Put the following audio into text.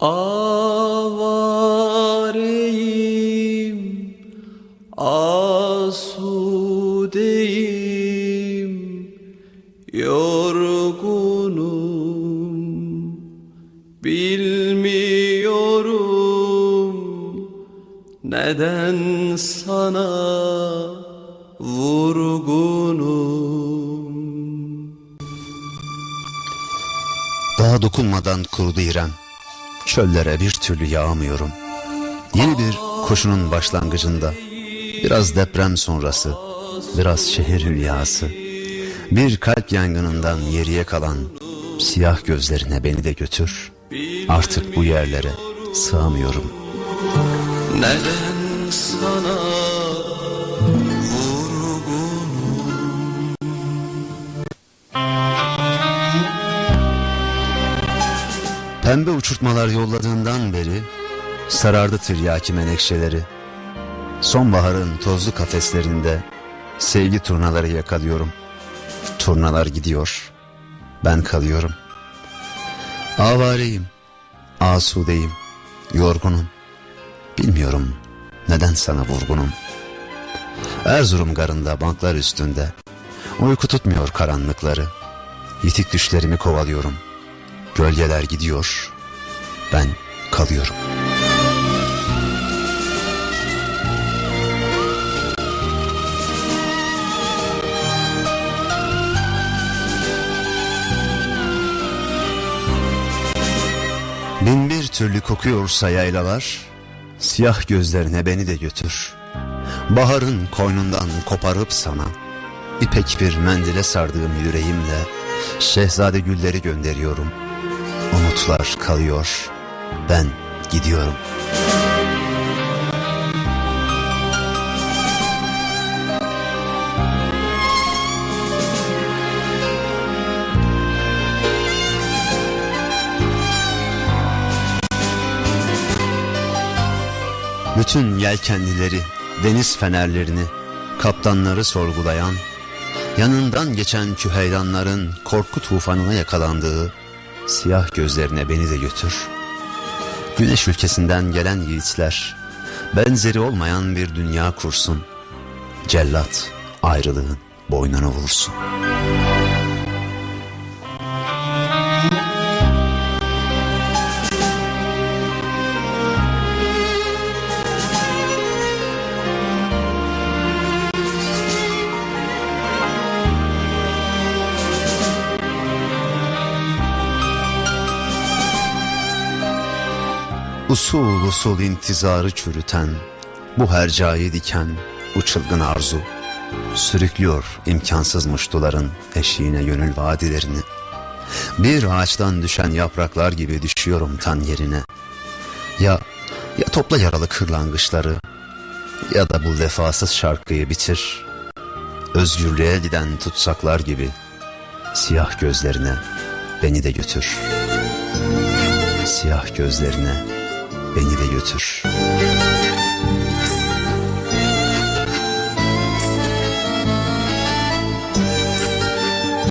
Avareyim, asudeyim, yorgunum, bilmiyorum neden sana vurgunum. Daha dokunmadan kurudu İrem. Çöllere bir türlü yağmıyorum. Yeni bir koşunun başlangıcında. Biraz deprem sonrası. Biraz şehir hülyası. Bir kalp yangınından geriye kalan siyah gözlerine beni de götür. Artık bu yerlere sığamıyorum. Neden sana Pembe uçurtmalar yolladığından beri sarardı tiryaki menekşeleri. Sonbaharın tozlu kafeslerinde sevgi turnaları yakalıyorum. Turnalar gidiyor, ben kalıyorum. Avareyim, asudeyim, yorgunum. Bilmiyorum neden sana vurgunum. Erzurum garında banklar üstünde uyku tutmuyor karanlıkları. Yitik düşlerimi kovalıyorum. Gölgeler gidiyor. Ben kalıyorum. Bin bir türlü kokuyorsa yaylalar, siyah gözlerine beni de götür. Baharın koynundan koparıp sana, ipek bir mendile sardığım yüreğimle, şehzade gülleri gönderiyorum. Umutlar kalıyor, ben gidiyorum. Bütün yelkenlileri, deniz fenerlerini, kaptanları sorgulayan, yanından geçen küheylanların korku tufanına yakalandığı siyah gözlerine beni de götür. Güneş ülkesinden gelen yiğitler, benzeri olmayan bir dünya kursun. Cellat ayrılığın boynuna vursun. Usul usul intizarı çürüten, bu hercai diken, bu çılgın arzu, sürüklüyor imkansız muştuların eşiğine gönül vadilerini. Bir ağaçtan düşen yapraklar gibi düşüyorum tan yerine. Ya, ya topla yaralı kırlangıçları, ya da bu vefasız şarkıyı bitir. Özgürlüğe giden tutsaklar gibi, siyah gözlerine beni de götür. Siyah gözlerine beni de götür.